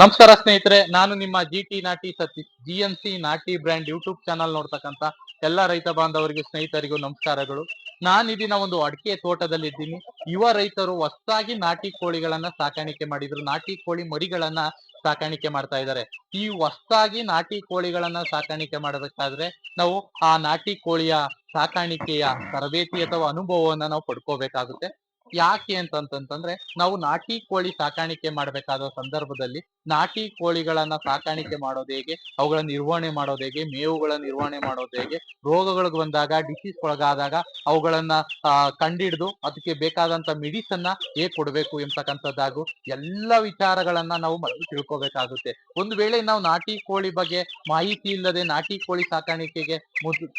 ನಮಸ್ಕಾರ ಸ್ನೇಹಿತರೆ, ನಾನು ನಿಮ್ಮ ಜಿ ಟಿ ನಾಟಿ ಸತಿ G M C Nati brand YouTube channel ನೋಡ್ತಕ್ಕಂತ ಎಲ್ಲ ರೈತ ಬಾಂಧವರಿಗೆ, ಸ್ನೇಹಿತರಿಗೂ ನಮಸ್ಕಾರಗಳು. ನಾನು ಇದೀನ ಒಂದು ಅಡಿಕೆ ತೋಟದಲ್ಲಿ ಇದ್ದೀನಿ ಯುವ ರೈತರು ಹೊಸದಾಗಿ ನಾಟಿ ಕೋಳಿಗಳನ್ನ ಸಾಕಾಣಿಕೆ ಮಾಡಿದ್ರು. ನಾಟಿ ಕೋಳಿ ಮರಿಗಳನ್ನ ಸಾಕಾಣಿಕೆ ಮಾಡ್ತಾ ಇದ್ದಾರೆ. ಈ ಹೊಸದಾಗಿ ನಾಟಿ ಕೋಳಿಗಳನ್ನ ಸಾಕಾಣಿಕೆ ಮಾಡಬೇಕಾದ್ರೆ ನಾವು ಆ ನಾಟಿ ಕೋಳಿಯ ಸಾಕಾಣಿಕೆಯ ತರಬೇತಿ ಅಥವಾ ಅನುಭವವನ್ನ ನಾವು ಪಡ್ಕೋಬೇಕಾಗುತ್ತೆ. ಯಾಕೆ ಅಂತಂತಂದ್ರೆ ನಾವು ನಾಟಿ ಕೋಳಿ ಸಾಕಾಣಿಕೆ ಮಾಡಬೇಕಾದ ಸಂದರ್ಭದಲ್ಲಿ ನಾಟಿ ಕೋಳಿಗಳನ್ನ ಸಾಕಾಣಿಕೆ ಮಾಡೋದು ಹೇಗೆ? ಅವುಗಳ ನಿರ್ವಹಣೆ ಮಾಡೋದು ಹೇಗೆ? ಮೇವುಗಳ ನಿರ್ವಹಣೆ ಮಾಡೋದು ಹೇಗೆ? ರೋಗಗಳಿಗೆ ಬಂದಾಗ ಡಿಸೀಸ್ ಒಳಗಾದಾಗ ಅವುಗಳನ್ನ ಕಂಡಿಡ್ದು ಅದಕ್ಕೆ ಬೇಕಾದಂತ ಮೆಡಿಸನ್ನ ಹೇಗ್ ಕೊಡ್ಬೇಕು ಎಂತಕ್ಕಂಥದ್ದಾಗು ಎಲ್ಲ ವಿಚಾರಗಳನ್ನ ನಾವು ಮೊದಲು ತಿಳ್ಕೊಬೇಕಾಗುತ್ತೆ. ಒಂದು ವೇಳೆ ನಾವು ನಾಟಿ ಕೋಳಿ ಬಗ್ಗೆ ಮಾಹಿತಿ ಇಲ್ಲದೆ ನಾಟಿ ಕೋಳಿ ಸಾಕಾಣಿಕೆಗೆ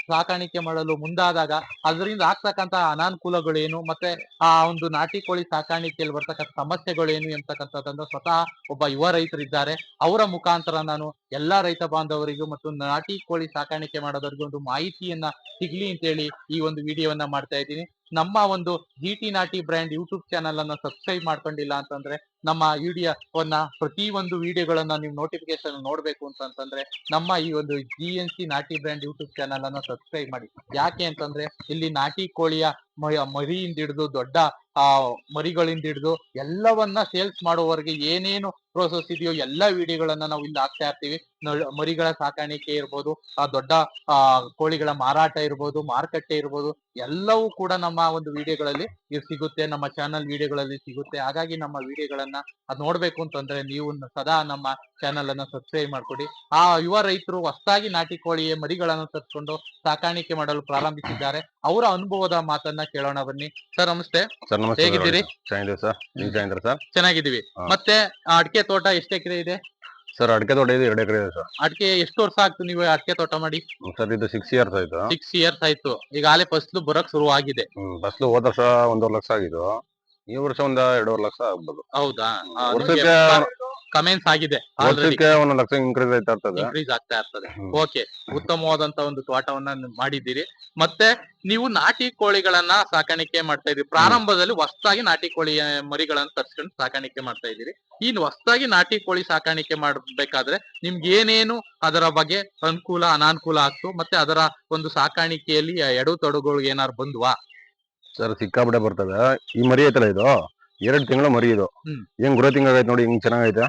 ಸಾಕಾಣಿಕೆ ಮಾಡಲು ಮುಂದಾದಾಗ ಅದರಿಂದ ಆಗ್ತಕ್ಕಂತ ಅನಾನುಕೂಲಗಳೇನು? ಮತ್ತೆ ಆ ಒಂದು ನಾಟಿ ಕೋಳಿ ಸಾಕಾಣಿಕೆಯಲ್ಲಿ ಬರ್ತಕ್ಕಂಥ ಸಮಸ್ಯೆಗಳೇನು ಎಂಬತಕ್ಕಂಥದ್ದನ್ನ ಸ್ವತಃ ಒಬ್ಬ ಯುವ ರೈತರಿದ್ದಾರೆ. ಅವರ ಮುಖಾಂತರ ನಾನು ಎಲ್ಲಾ ರೈತ ಬಾಂಧವರಿಗೂ ಮತ್ತು ನಾಟಿ ಕೋಳಿ ಸಾಕಾಣಿಕೆ ಮಾಡೋದವರಿಗೂ ಒಂದು ಮಾಹಿತಿಯನ್ನ ಸಿಗ್ಲಿ ಅಂತೇಳಿ ಈ ಒಂದು ವಿಡಿಯೋವನ್ನ ಮಾಡ್ತಾ ಇದ್ದೀನಿ. ನಮ್ಮ ಒಂದು GT Nati brand YouTube channel ಅನ್ನ ಸಬ್ಸ್ಕ್ರೈಬ್ ಮಾಡ್ಕೊಂಡಿಲ್ಲ ಅಂತಂದ್ರೆ ನಮ್ಮ ವಿಡಿಯೋವನ್ನ ಪ್ರತಿ ಒಂದು ವಿಡಿಯೋಗಳನ್ನ ನೀವು ನೋಟಿಫಿಕೇಶನ್ ನೋಡ್ಬೇಕು ಅಂತಂತಂದ್ರೆ ನಮ್ಮ ಈ ಒಂದು G N C Nati brand YouTube channel ಅನ್ನ ಸಬ್ಸ್ಕ್ರೈಬ್ ಮಾಡಿ. ಯಾಕೆ ಅಂತಂದ್ರೆ ಇಲ್ಲಿ ನಾಟಿ ಕೋಳಿಯ ಮರಿಯಿಂದ ಹಿಡಿದು ದೊಡ್ಡ, ಆ, ಮರಿಗಳಿಂದ ಹಿಡಿದು ಎಲ್ಲವನ್ನ ಸೇಲ್ಸ್ ಮಾಡುವವರೆಗೆ ಏನೇನು ಪ್ರೋಸೆಸ್ ಇದೆಯೋ ಎಲ್ಲಾ ವಿಡಿಯೋಗಳನ್ನ ನಾವು ಇಲ್ಲಿ ಹಾಕ್ತಾ ಇರ್ತೀವಿ. ಮರಿಗಳ ಸಾಕಾಣಿಕೆ ಇರ್ಬೋದು, ಆ, ದೊಡ್ಡ, ಆ, ಕೋಳಿಗಳ ಮಾರಾಟ ಇರ್ಬೋದು, ಮಾರುಕಟ್ಟೆ ಇರ್ಬೋದು, ಎಲ್ಲವೂ ಕೂಡ ನಮ್ಮ ಒಂದು ವಿಡಿಯೋಗಳಲ್ಲಿ ಸಿಗುತ್ತೆ. ನಮ್ಮ ಚಾನಲ್ ವಿಡಿಯೋಗಳಲ್ಲಿ ಸಿಗುತ್ತೆ. ಹಾಗಾಗಿ ನಮ್ಮ ವಿಡಿಯೋಗಳನ್ನ ಅದ್ ನೋಡ್ಬೇಕು ಅಂತಂದ್ರೆ ನೀವು ಸದಾ ನಮ್ಮ ಚಾನೆಲ್ ಅನ್ನ ಸಬ್ಸ್ಕ್ರೈಬ್ ಮಾಡ್ಕೊಡಿ. ಆ ಯುವ ರೈತರು ಹೊಸದಾಗಿ ನಾಟಿ ಕೋಳಿಯ ಮರಿಗಳನ್ನು ತರಿಸ್ಕೊಂಡು ಸಾಕಾಣಿಕೆ ಮಾಡಲು ಪ್ರಾರಂಭಿಸಿದ್ದಾರೆ. ಅವರ ಅನುಭವದ ಮಾತನ್ನ ಕೇಳೋಣ ಬನ್ನಿ. ಸರ್ ನಮಸ್ತೆ. ಹೇಗಿದ್ದೀರಿ? ಚೆನ್ನಾಗಿದ್ದೀವಿ ಮತ್ತೆ ಆ ಅಡಿಕೆ ತೋಟ ಎಷ್ಟು ಎಕರೆ ಇದೆ? ಸರ್ ಅಡಿಕೆ ತೋಟ ಇದೆ ಎರಡು ಎಕರೆ ಇದೆ ಸರ್. ಅಡಿಕೆ ಎಷ್ಟು ವರ್ಷ ಆಗ್ತು ನೀವು ಅಡಿಕೆ ತೋಟ ಮಾಡಿ? ಸರ್ ಇದು ಸಿಕ್ಸ್ ಇಯರ್ಸ್ ಆಯ್ತು. ಸಿಕ್ಸ್ ಇಯರ್ಸ್ ಆಯ್ತು. ಈಗಾಗಲೇ ಫಸ್ಲು ಬರಕ್ ಶುರು ಆಗಿದೆ ಫಸ್ಲು ಹೋದ ವರ್ಷ ಒಂದೂವರೆ ಲಕ್ಷ ಆಗಿದ್ದು. ಈ ವರ್ಷ ಒಂದ್ ಎರಡೂವರೆ ಲಕ್ಷ ಆಗ್ಬೋದು. ಹೌದಾ? ವರ್ಷಕ್ಕೆ ಕಮೆಂಟ್ಸ್ ಆಗಿದೆ ವರ್ಷಕ್ಕೆ ಒಂದೊಂದು ಲಕ್ಷ ಇನ್ಕ್ರೀಸ್ ಆಯ್ತಾ ಇರ್ತದೆ ಇನ್ಕ್ರೀಸ್ ಆಗ್ತಾ ಇರ್ತದೆ ಹ್ಮ್. ಓಕೆ ಉತ್ತಮವಾದಂತ ಒಂದು ತೋಟವನ್ನ ಮಾಡಿದಿರಿ ಮಾಡಿದ್ದೀರಿ. ಮತ್ತೆ ನೀವು ನಾಟಿ ಕೋಳಿಗಳನ್ನ ಸಾಕಾಣಿಕೆ ಮಾಡ್ತಾ ಇದ್ದೀರಿ. ಪ್ರಾರಂಭದಲ್ಲಿ ಹೊಸದಾಗಿ ನಾಟಿ ಕೋಳಿ ಮರಿಗಳನ್ನ ತರ್ಸ್ಕೊಂಡು ಸಾಕಾಣಿಕೆ ಮಾಡ್ತಾ ಇದ್ದೀರಿ. ಇನ್ ಹೊಸದಾಗಿ ನಾಟಿ ಕೋಳಿ ಸಾಕಾಣಿಕೆ ಮಾಡ್ಬೇಕಾದ್ರೆ ನಿಮ್ಗೆ ಏನೇನು ಅದರ ಬಗ್ಗೆ ಅನುಕೂಲ ಅನಾನುಕೂಲ ಆಗ್ತು ಮತ್ತೆ ಅದರ ಒಂದು ಸಾಕಾಣಿಕೆಯಲ್ಲಿ ಎಡು ತೊಡಗುಗಳು ಏನಾರು ಬಂದ್ವಾ? ಸರ್ ಸಿಕ್ಕಾಪಟ್ಟೆ ಬರ್ತದೆ. ಈ ಮರಿ ಐತಲ್ಲ ಇದು? ಎರಡ್ ತಿಂಗಳು ಮರಿ ಇದು. ಏನ್ ಗುರು ಆಗೈತೆ ನೋಡಿ ಹಿಂಗ್ ಚೆನ್ನಾಗೈತೆ?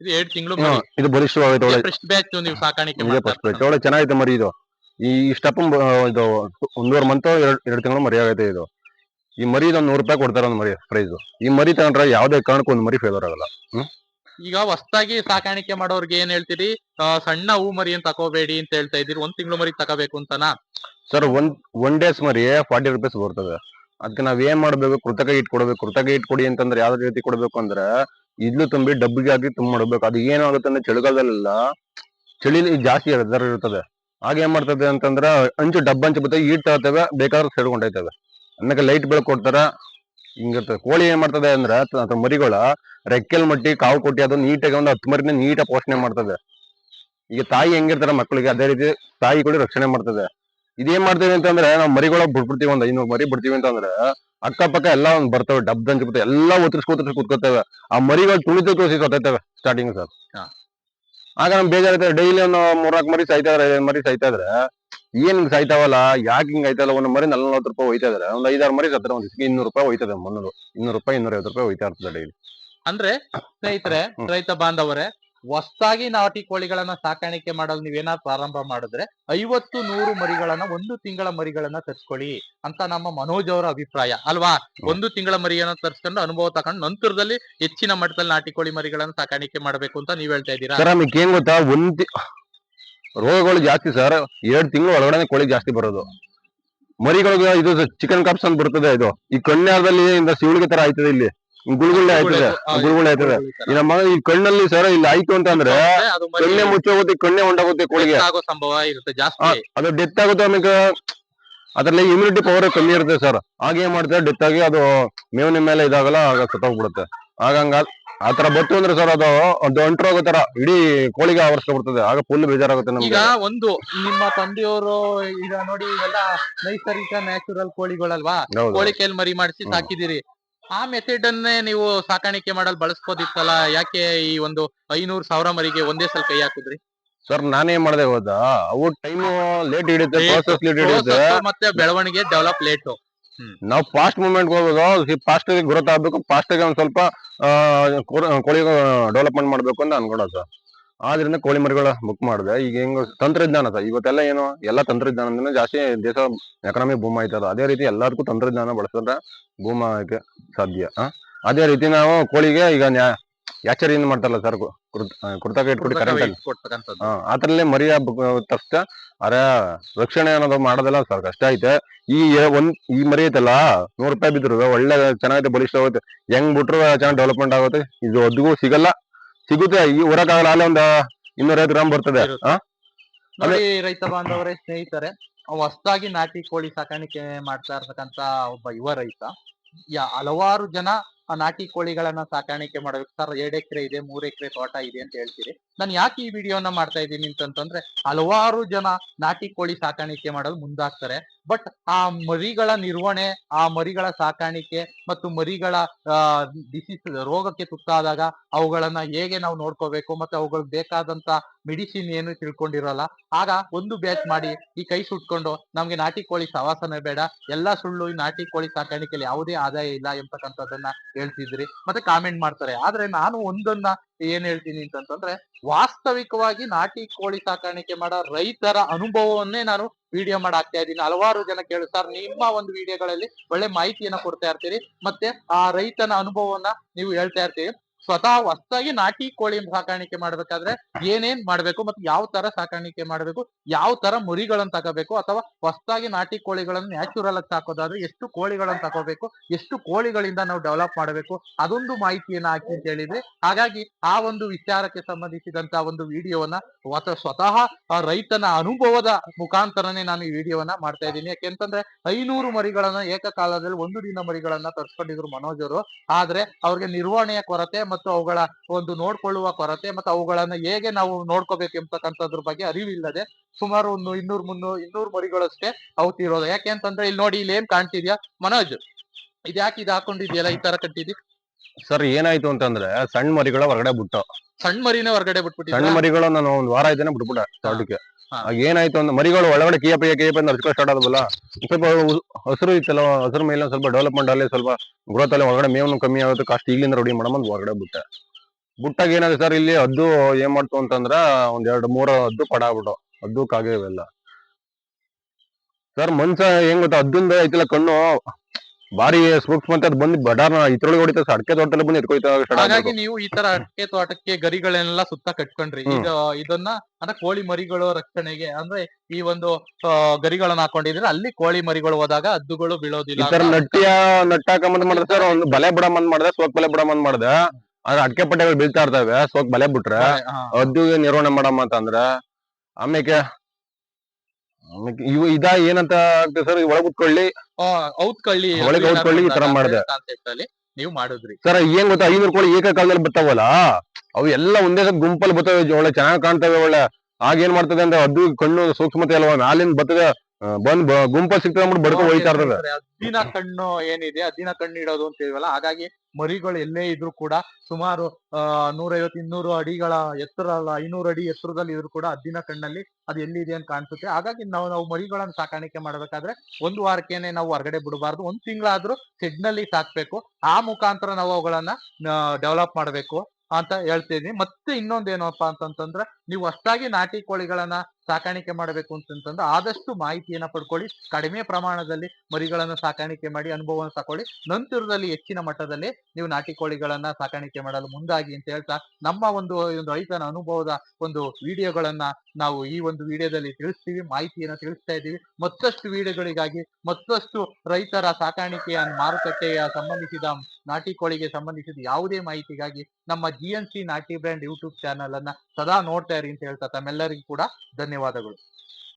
ಇದು ಎರಡ್ ತಿಂಗಳು ಹ್ಮ್, ಇದು ಬಲಿಷ್ಠವಾಗೈತೆ ಒಳ್ಳೆ ಫಸ್ಟ್ ಬ್ಯಾಚ್ ನೀವು ಸಾಕಾಣಿಕೆ ಇದೆ ಮಾಡ್ತಾ ಫಸ್ಟ್ ಬ್ಯಾಚ್ ಒಳ್ಳೆ ಚೆನ್ನಾಗೈತೆ ಮರಿ ಇದು. ಈ ಸ್ಟೆಪ್ ಇದು ಒಂದೂವರೆ ಮಂತ್ ಎರಡ್ ಎರಡ್ ತಿಂಗಳು ಮರಿ ಆಗೈತೆ ಇದು. ಈ ಮರಿ ಇದೊಂದು ನೂರು ರೂಪಾಯಿ ಕೊಡ್ತಾರ ಒಂದ್ ಮರಿ ಪ್ರೈಸ್ ಈ ಮರಿ ತಗೊಂಡ್ರೆ ಯಾವ್ದೇ ಕಾರಣಕ್ಕೂ ಒಂದ್ ಮರಿ ಫೇವರ್ ಆಗಲ್ಲ. ಈಗ ಹೊಸ್ತಾಗಿ ಸಾಕಾಣಿಕೆ ಮಾಡೋರ್ಗೆ ಏನ್ ಹೇಳ್ತೀರಿ? ಆ, ಸಣ್ಣ ಹೂ ಮರಿ ಏನ್ ತಕೋಬೇಡಿ ಅಂತ ಹೇಳ್ತಾ ಇದೀರಿ ಒಂದ್ ತಿಂಗಳು ಮರಿ ತಗೋಬೇಕು ಅಂತನಾ? ಸರ್ ಒಂದ್ ಒನ್ ಡೇಸ್ ಮರಿ ಫಾರ್ಟಿ ರುಪೀಸ್ ಬರ್ತದೆ. ಅದಕ್ಕೆ ನಾವ್ ಏನ್ ಮಾಡ್ಬೇಕು? ಕೃತಕ ಇಟ್ ಕೊಡ್ಬೇಕು. ಕೃತಕ ಇಟ್ ಕೊಡಿ ಅಂತಂದ್ರೆ ಯಾವ್ದು ರೀತಿ ಕೊಡ್ಬೇಕು ಅಂದ್ರೆ ಇದ್ಲು ತುಂಬಿ ಡಬ್ಬಿಗೆ ಹಾಕಿ ತುಂಬ ಮಾಡ್ಬೇಕು. ಅದು ಏನಾಗುತ್ತೆ ಅಂದ್ರೆ ಚಳಿಗಾಲದಲ್ಲೆಲ್ಲ ಚಳಿ ಜಾಸ್ತಿ ದರ ಇರ್ತದೆ. ಹಾಗೆ ಏನ್ ಮಾಡ್ತದೆ ಅಂತಂದ್ರ ಅಂಚು ಡಬ್ಬ ಅಂಚು ಬರ್ತದೆ ಈಟ್ ತಗೋತೇವೆ, ಬೇಕಾದ್ರೆ ಸೇರ್ಕೊಂಡೈತವೆ ಅನ್ನಕ್ಕೆ ಲೈಟ್ ಬೆಳಕು ಕೊಡ್ತಾರ. ಹಿಂಗಿರ್ತದೆ. ಕೋಳಿ ಏನ್ ಮಾಡ್ತದೆ ಅಂದ್ರೆ ಮರಿಗಳ ರೆಕ್ಕೆಲ್ ಮಟ್ಟಿ, ಕಾವು ಕೊಟ್ಟಿ ಅದು ನೀಟಾಗಿ ಒಂದು ಹತ್ತು ಮರಿನ ನೀಟಾಗಿ ಪೋಷಣೆ ಮಾಡ್ತದೆ. ಈಗ ತಾಯಿ ಹೆಂಗಿರ್ತಾರ ಮಕ್ಕಳಿಗೆ, ಅದೇ ರೀತಿ ತಾಯಿ ಕೂಡ ರಕ್ಷಣೆ ಮಾಡ್ತದೆ. ಇದೇನ್ ಮಾಡ್ತೀವಿ ಅಂತಂದ್ರೆ ನಾವು ಮರಿಗಳ ಬಿಟ್ಬಿಡ್ತೀವಿ ಒಂದ್ ಐನೂರು ಮರಿ ಬಿಡ್ತೀವಿ ಅಂತಂದ್ರೆ ಅಕ್ಕಪಕ್ಕ ಎಲ್ಲಾ ಒಂದ್ ಬರ್ತವೆ ಡಬ್ ಹಂಚ್ ಎಲ್ಲಾ ಎಲ್ಲ ಒತ್ತರಿಸ್ಕೊ ಒತ್ತರಿಸಿ ಕುತ್ಕೋತೇವೆ ಆ ಮರಿಗಳು ತುಳಿತ ತುಳಿಸಿ ಸತ್ತೈತವೆ ಸ್ಟಾರ್ಟಿಂಗ್ ಸರ್. ಆಗ ನಮ್ ಬೇಜಾರೈತೆ ಡೈಲಿ ಒಂದು ಮೂರ್ನಾಲ್ಕು ಮರಿ ಸಾಯ್ತಾ ಇದ್ರೆ ಮರಿ ಸಾಯ್ತಾ ಇದ್ರೆ ಏನ್ ಹಿಂಗ್ ಸಾಯ್ತಾವಲ್ಲ ಯಾಕೆ ಹಿಂಗ್ ಆಯ್ತಲ್ಲ ಒಂದು ಮರಿ ನಲ್ವತ್ತು ರೂಪಾಯಿ ಹೋಯ್ತಾ ಇದಾರೆ ಒಂದ್ ಐದಾರು ಮರಿ ಸತ್ರ ಒಂದ್ ಇನ್ನೂರು ರೂಪಾಯಿ ಹೋಯ್ತದೆ ಮುನ್ನೂರು ಇನ್ನೂರು ರೂಪಾಯಿ ಇನ್ನೂರ ಐವತ್ತು ರೂಪಾಯಿ ಹೋಯ್ತಾ ಇರ್ತದೆ ಡೈಲಿ ಅಂದ್ರೆ ಸ್ನೇಹಿತರೆ. ರೈತ ಬಾಂಧವರೇ ಹೊಸದಾಗಿ ನಾಟಿ ಕೋಳಿಗಳನ್ನ ಸಾಕಾಣಿಕೆ ಮಾಡಲು ನೀವೇನಾದ್ರು ಪ್ರಾರಂಭ ಮಾಡಿದ್ರೆ ಐವತ್ತು ನೂರು ಮರಿಗಳನ್ನ ಒಂದು ತಿಂಗಳ ಮರಿಗಳನ್ನ ತರ್ಸ್ಕೊಳ್ಳಿ ಅಂತ ನಮ್ಮ ಮನೋಜ್ ಅವರ ಅಭಿಪ್ರಾಯ ಅಲ್ವಾ? ಒಂದು ತಿಂಗಳ ಮರಿಯನ್ನ ತರ್ಸ್ಕೊಂಡು ಅನುಭವ ತಗೊಂಡು ನಂತರದಲ್ಲಿ ಹೆಚ್ಚಿನ ಮಟ್ಟದಲ್ಲಿ ನಾಟಿ ಕೋಳಿ ಮರಿಗಳನ್ನ ಸಾಕಾಣಿಕೆ ಮಾಡಬೇಕು ಅಂತ ನೀವ್ ಹೇಳ್ತಾ ಇದ್ದೀರಾ? ಸರ್ ನಮಗೆ ಏನ್ ಗೊತ್ತಾ? ಒಂದ್ ರೋಗಗಳು ಜಾಸ್ತಿ ಸರ್. ಎರಡ್ ತಿಂಗಳು ಒಳಗಡೆ ಕೋಳಿ ಜಾಸ್ತಿ ಬರೋದು. ಮರಿಗಳಿಗೆ ಇದು ಚಿಕನ್ ಕಾಪ್ಸ್ ಅಂತ ಬರ್ತದೆ ಇದು. ಈ ಕಣ್ಣಾರದಲ್ಲಿ ಇಂದ ಶಿವಳಿಗೆ ತರ ಆಯ್ತದೆ ಇಲ್ಲಿ. ಗುಳ್ಗುಳ್ಳೆ ಆಯ್ತದೆ. ಗುಳ್ಗುಳ್ಳೆ ಆಯ್ತದೆ. ಈ ನಮ್ಮ ಈ ಕಣ್ಣಲ್ಲಿ ಸರ ಇಲ್ಲಿ ಆಯ್ತು ಅಂತ ಅಂದ್ರೆ ಅದು ಮರಿ ಕಣ್ಣೆ ಮುಚ್ಚೋಗುತ್ತೆ ಕಣ್ಣೆ ಉಂಟಾಗುತ್ತೆ ಕೋಳಿಗೆ. ಆಗೋ ಸಂಭವ ಇರುತ್ತೆ ಆ, ಜಾಸ್ತಿ ಅದು ಡೆತ್ ಆಗುತ್ತೆ ಆಮೇಲೆ ಅದ್ರಲ್ಲಿ ಇಮ್ಯುನಿಟಿ ಪವರ್ ಕಮ್ಮಿ ಇರುತ್ತೆ ಸರ್. ಆಗ ಏನ್ ಮಾಡ್ತಾರೆ ಡೆತ್ ಆಗಿ ಅದು ಮೇವಿನ ಮೇಲೆ ಇದಾಗಲ್ಲ ಆಗ ಸತ್ತೋಗ್ಬಿಡುತ್ತೆ. ಆಗ ಹಂಗ ಆತರ ಬತ್ತು ಅಂದ್ರೆ ಸರ್ ಅದು ಒಂದು ಅಂಟ್ರೋಗೋ ತರ ಇಡೀ ಕೋಳಿಗೆ ಆವರಿಸ್ಕೊಬಿಡ್ತದೆ. ಆಗ ಫುಲ್ ಬೇಜಾರಾಗುತ್ತೆ ಈಗ ನಮ್ಗೆ ಒಂದು ನಿಮ್ಮ ತಂದೆಯವರು ಈಗ ನೋಡಿ ಇವೆಲ್ಲ ನೈಸರ್ಗಿಕ ನ್ಯಾಚುರಲ್ ಕೋಳಿಗಳಲ್ವಾ? ಹೌದು. ಕೋಳಿ ಕೈಲಿ ಮರಿ ಮಾಡಿಸಿ. ಸಾಕಿದಿರಿ ಆ ಮೆಥಡ್ ಅನ್ನೇ ನೀವು ಸಾಕಾಣಿಕೆ ಮಾಡಲ್ ಬಳಸ್ಬೋದಿತ್ತಲ್ಲ? ಯಾಕೆ ಈ ಒಂದು ಐನೂರ್ ಸಾವಿರ ಮರಿಗೆ ಒಂದೇ ಸಲ ಕೈ ಹಾಕುದ್ರಿ? ಸರ್ ನಾನೇ ಮಾಡದೆ ಹೋದ. ಅವು ಟೈಮ್ ಲೇಟ್ ಹಿಡಿಯುತ್ತೆ ಪ್ರೋಸೆಸ್ ಲೇಟ್ ಹಿಡಿಯುತ್ತೆ. ಮತ್ತೆ ಬೆಳವಣಿಗೆ ಡೆವಲಪ್ ಲೇಟ್ ನಾವು ಫಾಸ್ಟ್ ಮೂವ್ಮೆಂಟ್ ಹೋಗೋದು ಫಾಸ್ಟ್ ಗ್ರೋತ್ ಆಗ್ಬೇಕು ಫಾಸ್ಟ್ ಆಗಿ ಒಂದ್ ಸ್ವಲ್ಪ ಕೋಳಿ ಡೆವಲಪ್ಮೆಂಟ್ ಮಾಡ್ಬೇಕು ಅಂತ ಅನ್ಕೊಳ್ಳೋದು ಸರ್. ಆದ್ರಿಂದ ಕೋಳಿ ಮರಿಗಳ ಬುಕ್ ಮಾಡಿದೆ. ಈಗ ಹೆಂಗ ತಂತ್ರಜ್ಞಾನ ಅದ ಇವತ್ತೆಲ್ಲ ಏನು ಎಲ್ಲ ತಂತ್ರಜ್ಞಾನದಿಂದ ಜಾಸ್ತಿ ದೇಶ ಎಕನಾಮಿ ಬೂಮ್ ಆಯ್ತದ. ಅದೇ ರೀತಿ ಎಲ್ಲದಕ್ಕೂ ತಂತ್ರಜ್ಞಾನ ಬಳಸಿದ್ರೆ ಬೂಮ್ ಆಗಕ್ಕೆ ಸಾಧ್ಯ? ಅದೇ ರೀತಿ ನಾವು ಕೋಳಿಗೆ ಈಗ ಯಾಚರಿಯಿಂದ ಮಾಡ್ತಾರಲ್ಲ ಸರ್ ಕುರ್ತಕ ಇಟ್ಕೊಂಡು ಕರೆಂಟ್ ಆತರಲ್ಲೇ ಮರಿಯ ತಕ್ಷಣ ಅರ ರಕ್ಷಣೆ ಅನ್ನೋದು ಮಾಡೋದಲ್ಲ ಸರ್ ಕಷ್ಟ ಐತೆ. ಈ ಒಂದ್ ಈ ಮರಿ ಐತಲ್ಲ ನೂರ್ ರೂಪಾಯಿ ಬಿದ್ರು ಒಳ್ಳೆ ಚೆನ್ನಾಗೈತೆ ಬಲಿಷ್ಠ ಆಗುತ್ತೆ ಹೆಂಗ್ ಬಿಟ್ರು ಚೆನ್ನಾಗಿ ಡೆವಲಪ್ಮೆಂಟ್ ಆಗುತ್ತೆ ಇದು ಅದ್ಗೂ ಸಿಗಲ್ಲ. ಸಿಗುತ್ತೆ? ಈ ಊರಕ್ಕಾಗಲ್ಲ ಅಲ್ಲೇ ಒಂದ್ ಇನ್ನೂರೈವತ್ತು ಗ್ರಾಮ್ ಬರ್ತದೆ. ನೋಡಿ ರೈತ ಬಾಂಧವರೇ ಸ್ನೇಹಿತರೆ ಹೊಸದಾಗಿ ನಾಟಿ ಕೋಳಿ ಸಾಕಾಣಿಕೆ ಮಾಡ್ತಾ ಇರ್ತಕ್ಕಂತ ಒಬ್ಬ ಯುವ ರೈತ. ಯಾ ಹಲವಾರು ಜನ ಆ ನಾಟಿ ಕೋಳಿಗಳನ್ನ ಸಾಕಾಣಿಕೆ ಮಾಡಬೇಕು. ಸರ್, ಎರಡ್ ಎಕರೆ ಇದೆ, ಮೂರ್ ಎಕರೆ ತೋಟ ಇದೆ ಅಂತ ಹೇಳ್ತೀರಿ. ನಾನು ಯಾಕೆ ಈ ವಿಡಿಯೋನ ಮಾಡ್ತಾ ಇದ್ದೀನಿ ಅಂತಂತಂದ್ರೆ, ಹಲವಾರು ಜನ ನಾಟಿ ಕೋಳಿ ಸಾಕಾಣಿಕೆ ಮಾಡಲು ಮುಂದಾಗ್ತಾರೆ. ಬಟ್ ಆ ಮರಿಗಳ ನಿರ್ವಹಣೆ, ಆ ಮರಿಗಳ ಸಾಕಾಣಿಕೆ ಮತ್ತು ಮರಿಗಳ ಡಿಸೀಸ್ ರೋಗಕ್ಕೆ ತುತ್ತಾದಾಗ ಅವುಗಳನ್ನ ಹೇಗೆ ನಾವು ನೋಡ್ಕೋಬೇಕು ಮತ್ತೆ ಅವುಗಳಿಗೆ ಬೇಕಾದಂತ ಮೆಡಿಸಿನ್ ಏನು ತಿಳ್ಕೊಂಡಿರಲ್ಲ, ಆಗ ಒಂದು ಬ್ಯಾಚ್ ಮಾಡಿ ಈ ಕೈ ಸುಟ್ಕೊಂಡು, ನಮ್ಗೆ ನಾಟಿ ಕೋಳಿ ಸವಾಸನೆ ಬೇಡ, ಎಲ್ಲಾ ಸುಳ್ಳು ನಾಟಿ ಕೋಳಿ ಸಾಕಾಣಿಕೆಯಲ್ಲಿ ಯಾವುದೇ ಆದಾಯ ಇಲ್ಲ ಎಂಬತಕ್ಕಂಥದ್ದನ್ನ ಹೇಳ್ತಿದ್ರಿ, ಮತ್ತೆ ಕಾಮೆಂಟ್ ಮಾಡ್ತಾರೆ. ಆದ್ರೆ ನಾನು ಒಂದನ್ನ ಏನ್ ಹೇಳ್ತೀನಿ ಅಂತಂತಂದ್ರೆ, ವಾಸ್ತವಿಕವಾಗಿ ನಾಟಿ ಕೋಳಿ ಸಾಕಾಣಿಕೆ ಮಾಡೋ ರೈತರ ಅನುಭವವನ್ನೇ ನಾನು ವಿಡಿಯೋ ಮಾಡಿ ಹಾಕ್ತಾ ಇದ್ದೀನಿ. ಹಲವಾರು ಜನ ಕೇಳು, ಸರ್, ನಿಮ್ಮ ಒಂದು ವಿಡಿಯೋಗಳಲ್ಲಿ ಒಳ್ಳೆ ಮಾಹಿತಿಯನ್ನ ಕೊಡ್ತಾ ಇರ್ತೀರಿ, ಮತ್ತೆ ಆ ರೈತನ ಅನುಭವವನ್ನ ನೀವು ಹೇಳ್ತಾ ಇರ್ತೀರಿ. ಸ್ವತಃ ಹೊಸದಾಗಿ ನಾಟಿ ಕೋಳಿ ಸಾಕಾಣಿಕೆ ಮಾಡ್ಬೇಕಾದ್ರೆ ಏನೇನ್ ಮಾಡ್ಬೇಕು ಮತ್ತೆ ಯಾವ ತರ ಸಾಕಾಣಿಕೆ ಮಾಡ್ಬೇಕು, ಯಾವ ತರ ಮುರಿಗಳನ್ನ ತಗೋಬೇಕು ಅಥವಾ ಹೊಸದಾಗಿ ನಾಟಿ ಕೋಳಿಗಳನ್ನ ನ್ಯಾಚುರಲ್ ಆಗಿ ಸಾಕೋದಾದ್ರೆ ಎಷ್ಟು ಕೋಳಿಗಳನ್ನ ತಗೋಬೇಕು, ಎಷ್ಟು ಕೋಳಿಗಳಿಂದ ನಾವು ಡೆವಲಪ್ ಮಾಡಬೇಕು, ಅದೊಂದು ಮಾಹಿತಿಯನ್ನ ಹಾಕಿ ಅಂತ ಹೇಳಿದ್ರೆ ಹಾಗಾಗಿ ಆ ಒಂದು ವಿಚಾರಕ್ಕೆ ಸಂಬಂಧಿಸಿದಂತ ಒಂದು ವಿಡಿಯೋವನ್ನ ಸ್ವತಃ ರೈತನ ಅನುಭವದ ಮುಖಾಂತರನೇ ನಾನು ಈ ವಿಡಿಯೋವನ್ನ ಮಾಡ್ತಾ ಇದ್ದೀನಿ. ಯಾಕೆಂತಂದ್ರೆ ಐನೂರು ಮರಿಗಳನ್ನ ಏಕಕಾಲದಲ್ಲಿ ಒಂದು ದಿನ ಮರಿಗಳನ್ನ ತರ್ಸ್ಕೊಂಡಿದ್ರು ಮನೋಜ್ ಅವರು. ಆದ್ರೆ ಅವ್ರಿಗೆ ನಿರ್ವಹಣೆಯ ಕೊರತೆ ಮತ್ತು ಅವುಗಳ ಒಂದು ನೋಡ್ಕೊಳ್ಳುವ ಕೊರತೆ ಮತ್ತು ಅವುಗಳನ್ನ ಹೇಗೆ ನಾವು ನೋಡ್ಕೋಬೇಕು ಎಂಬತಕ್ಕಂಥದ್ರ ಬಗ್ಗೆ ಅರಿವಿಲ್ಲದೆ ಸುಮಾರು ಒಂದು ಇನ್ನೂರ್ ಮುನ್ನೂರ್ ಇನ್ನೂರು ಮರಿಗಳಷ್ಟೇ ಅವತ್ತಿರೋದು ಯಾಕೆ ಅಂತಂದ್ರೆ ಇಲ್ಲಿ ನೋಡಿ ಇಲ್ಲಿ ಏನ್ ಕಾಣ್ತಿದ್ಯಾ? ಮನೋಜ್ ಇದ್ ಯಾಕೆ ಇದು ಹಾಕೊಂಡಿದ್ಯಲ್ಲ? ಈ ತರ ಕಟ್ಟಿದ್ದಿ? ಸರ್ ಏನಾಯ್ತು ಅಂತಂದ್ರೆ ಸಣ್ಣ ಮರಿಗಳ ಹೊರಗಡೆ ಬಿಟ್ಟು. ಸಣ್ಣ ಮರಿನೇ ಹೊರಗಡೆ ಸಣ್ಣ ಮರಿಗಳನ್ನ ಮರಿಗಳು ನಾನು ಒಂದ್ ವಾರ ಇದೇನೆ ಬಿಟ್ಬಿಟ್ಟೆ ತೋಟಕ್ಕೆ. ಏನಾಯ್ತು ಅಂದ್ರೆ ಮರಿಗಳು ಒಳಗಡೆ ಕಿಯಪ್ಪ ಕಿಯಪ್ಪ ಅಂತ ಹಚ್ಕೊಳ್ ಸ್ಟಾರ್ಟ್ ಆದವಲ್ಲ ಸ್ವಲ್ಪ ಹಸಿರು ಇತ್ತಲ್ಲ, ಹಸಿರು ಮೇಲೆ ಸ್ವಲ್ಪ ಡೆವಲಪ್ಮೆಂಟ್ ಅಲ್ಲಿ ಸ್ವಲ್ಪ ಗ್ರೋತ್ ಅಲ್ಲಿ ಒಳಗಡೆ ಮೇವನ್ನು ಕಮ್ಮಿ ಆಗುತ್ತೆ ಕಾಸ್ಟ್ ಇಲ್ಲಿಂದ ರೆಡಿ ಮಾಡಮ್ ಹೊರಗಡೆ ಬಿಟ್ಟೆ. ಬುಟ್ಟಾಗ ಏನಾದ್ರೆ ಸರ್ ಇಲ್ಲಿ ಅದ್ದು ಏನ್ ಮಾಡ್ತು ಅಂತಂದ್ರ, ಒಂದ್ ಎರಡು ಮೂರು ಅದ್ದು ಪಡ ಆಗ್ಬಿಟ್ಟು ಹದ್ದು ಕಾಗೆ ಇವೆಲ್ಲ. ಸರ್ ಮನ್ಸ ಹೆಂಗ್ ಗೊತ್ತಾ, ಹದ್ದಿಂದ ಐತಿಲ್ಲ ಕಣ್ಣು ಭಾರಿ ಸೂಕ್ಷ್ಮ ಅದ್ ಬಂದು ಬಡಾರ್ನ ಇದ್ರೊಳಗೆ ಹೊಡಿತಾ ಅಡಕೆ ತೋಟದಲ್ಲಿ ಬಂದು ಎತ್ಕೊಯ್ತಾ ಹಾಗಾಗಿ ನೀವು ಈ ತರ ಅಡಕೆ ತೋಟಕ್ಕೆ ಗರಿಗಳನ್ನೆಲ್ಲ ಸುತ್ತ ಕಟ್ಕೊಂಡ್ರಿ. ಹ್ಮ್. ಈಗ ಇದನ್ನ ಅಂದ್ರೆ ಕೋಳಿ ಮರಿಗಳ ರಕ್ಷಣೆಗೆ ಅಂದ್ರೆ ಈ ಒಂದು ಆ, ಗರಿಗಳನ್ನ ಹಾಕೊಂಡಿದ್ರೆ ಅಲ್ಲಿ ಕೋಳಿ ಮರಿಗಳು ಹೋದಾಗ ಹದ್ದುಗಳು ಈ ಬೀಳೋದಿಲ್ಲ ತರ ಅಂತ. ನಟ್ಟಿಯ ನಟ್ಟಾಕಂಬಂದ್ ಮಾಡಿದ್ರೆ ಸರ್. ಒಂದು ಬಲೆ ಬಿಡಮಂದ್ ಮಾಡ್ದೆ ಸೋಕ್ ಬಲೆ ಬಿಡಮಂದ್ ಮಾಡಿದೆ. ಆದ್ರೆ ಅಡಕೆ ಪಟ್ಟೆಗಳು ಬೀಳ್ತಾ ಇರ್ತಾವೆ. ಸೋಕ್ ಬಲೆ ಬಿಟ್ರೆ ಅದ್ದು ನಿರ್ವಹಣೆ ಮಾಡಮ್ಮ ಅಂತಂದ್ರ ಆಮೇಲೆ ಆಮೇಲೆ ಇವು ಇದ ಏನಂತ ಆಗ್ತದೆ ಸರ್ ಒಳಗ್ ಉತ್ಕೊಳ್ಳಿ. ಆ, ಔತ್ಕಳ್ಳಿ ಒಳಗೆ ಔತ್ಕಳ್ಳಿ ಈ ತರ ಮಾಡ್ದೆ. ಕಾನ್ಸೆಪ್ಟ್ ಅಲ್ಲಿ ನೀವು ಮಾಡಿದ್ರಿ. ಸರ್ ಏನ್ ಗೊತ್ತಾ? ಐನೂರು ಕೋಳಿ ಏಕಕಾಲದಲ್ಲಿ ಬರ್ತಾವಲ್ಲ ಅವು ಎಲ್ಲ ಒಂದೇ ಸಲ ಗುಂಪಲ್ಲಿ ಬರ್ತವೆ ಒಳ್ಳೆ ಚೆನ್ನಾಗಿ ಕಾಣ್ತವೆ ಒಳ್ಳೆ. ಆಗ ಏನ್ ಮಾಡ್ತದೆ ಅಂದ್ರೆ ಅದು ಕಣ್ಣು ಸೂಕ್ಷ್ಮತೆ ಅಲ್ವಾ? ಮ್ಯಾಲಿಂದ ಬರ್ತದೆ ಬಂದ್ ಗುಂಪ ಸಿಗ್ತದೆ ಅಂದ್ಬಿಟ್ಟು ಬಡ್ಕೊ ಹೋಯ್ತಾ ಇರ್ತದ ಕಣ್ಣು ಏನಿದೆ ಅದಿನ ಕಣ್ಣು ಇಡೋದು ಅಂತ ಹೇಳಿವಲ್ಲ ಹಾಗಾಗಿ ಮರಿಗಳು ಎಲ್ಲೇ ಇದ್ರು ಕೂಡ ಸುಮಾರು ನೂರೈವತ್ತು ಇನ್ನೂರು ಅಡಿಗಳ ಎತ್ತರ ಅಲ್ಲ ಐನೂರು ಅಡಿ ಎತ್ತರದಲ್ಲಿ ಇದ್ರು ಕೂಡ ಅದಿನ ಕಣ್ಣಲ್ಲಿ ಅದು ಎಲ್ಲಿದೆ ಅಂತ ಕಾಣಿಸುತ್ತೆ. ಹಾಗಾಗಿ ನಾವು ನಾವು ಮರಿಗಳನ್ನ ಸಾಕಾಣಿಕೆ ಮಾಡ್ಬೇಕಾದ್ರೆ ಒಂದು ವಾರಕ್ಕೇನೆ ನಾವು ಹೊರಗಡೆ ಬಿಡಬಾರ್ದು ಒಂದ್ ತಿಂಗಳಾದ್ರೂ ಶೆಡ್ನಲ್ಲಿ ಸಾಕ್ಬೇಕು ಆ ಮುಖಾಂತರ ನಾವು ಅವುಗಳನ್ನ ಡೆವಲಪ್ ಮಾಡ್ಬೇಕು ಅಂತ ಹೇಳ್ತೀನಿ ಮತ್ತೆ ಇನ್ನೊಂದೇನಪ್ಪ ಅಂತಂತಂದ್ರೆ ನೀವು ಅಷ್ಟಾಗಿ ನಾಟಿ ಕೋಳಿಗಳನ್ನ ಸಾಕಾಣಿಕೆ ಮಾಡಬೇಕು ಅಂತಂತಂದ್ರೆ ಆದಷ್ಟು ಮಾಹಿತಿಯನ್ನ ಪಡ್ಕೊಳ್ಳಿ. ಕಡಿಮೆ ಪ್ರಮಾಣದಲ್ಲಿ ಮರಿಗಳನ್ನು ಸಾಕಾಣಿಕೆ ಮಾಡಿ ಅನುಭವವನ್ನು ತಕೊಳ್ಳಿ ನಂತರದಲ್ಲಿ ಹೆಚ್ಚಿನ ಮಟ್ಟದಲ್ಲಿ ನೀವು ನಾಟಿ ಕೋಳಿಗಳನ್ನ ಸಾಕಾಣಿಕೆ ಮಾಡಲು ಮುಂದಾಗಿ ಅಂತ ಹೇಳ್ತಾ ನಮ್ಮ ಒಂದು ಒಂದು ರೈತನ ಅನುಭವದ ಒಂದು ವಿಡಿಯೋಗಳನ್ನ ನಾವು ಈ ಒಂದು ವಿಡಿಯೋದಲ್ಲಿ ತಿಳಿಸ್ತೀವಿ. ಮಾಹಿತಿಯನ್ನು ತಿಳಿಸ್ತಾ ಇದ್ದೀವಿ. ಮತ್ತಷ್ಟು ವಿಡಿಯೋಗಳಿಗಾಗಿ ಮತ್ತಷ್ಟು ರೈತರ ಸಾಕಾಣಿಕೆಯ ಮಾರುಕಟ್ಟೆಯ ಸಂಬಂಧಿಸಿದ, ನಾಟಿ ಕೋಳಿಗೆ ಸಂಬಂಧಿಸಿದ ಯಾವುದೇ ಮಾಹಿತಿಗಾಗಿ ನಮ್ಮ G N C Nati brand YouTube channel ಅನ್ನ ಸದಾ ನೋಡ್ತಾ ಇರಿ ಅಂತ ಹೇಳ್ತಾ ತಮ್ಮೆಲ್ಲರಿಗೂ ಕೂಡ ಧನ್ಯವಾದಗಳು.